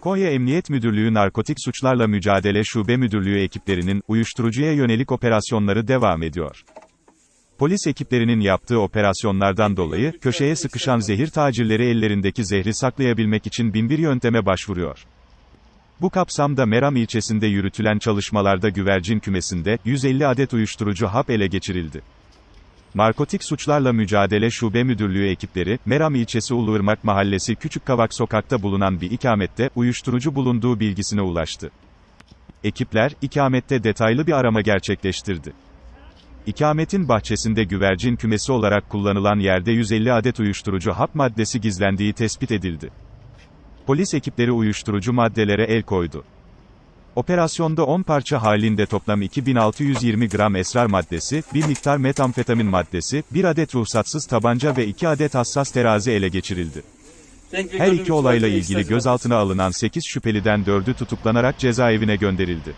Konya Emniyet Müdürlüğü Narkotik Suçlarla Mücadele Şube Müdürlüğü ekiplerinin, uyuşturucuya yönelik operasyonları devam ediyor. Polis ekiplerinin yaptığı operasyonlardan dolayı, köşeye sıkışan zehir tacirleri ellerindeki zehri saklayabilmek için binbir yönteme başvuruyor. Bu kapsamda Meram ilçesinde yürütülen çalışmalarda güvercin kümesinde, 150 adet uyuşturucu hap ele geçirildi. Narkotik Suçlarla Mücadele Şube Müdürlüğü ekipleri, Meram ilçesi Uluırmak Mahallesi Küçükkavak sokakta bulunan bir ikamette, uyuşturucu bulunduğu bilgisine ulaştı. Ekipler, ikamette detaylı bir arama gerçekleştirdi. İkametin bahçesinde güvercin kümesi olarak kullanılan yerde 150 adet uyuşturucu hap maddesi gizlendiği tespit edildi. Polis ekipleri uyuşturucu maddelere el koydu. Operasyonda 10 parça halinde toplam 2620 gram esrar maddesi, 1 miktar metamfetamin maddesi, 1 adet ruhsatsız tabanca ve 2 adet hassas terazi ele geçirildi. Her iki olayla ilgili gözaltına alınan 8 şüpheliden 4'ü tutuklanarak cezaevine gönderildi.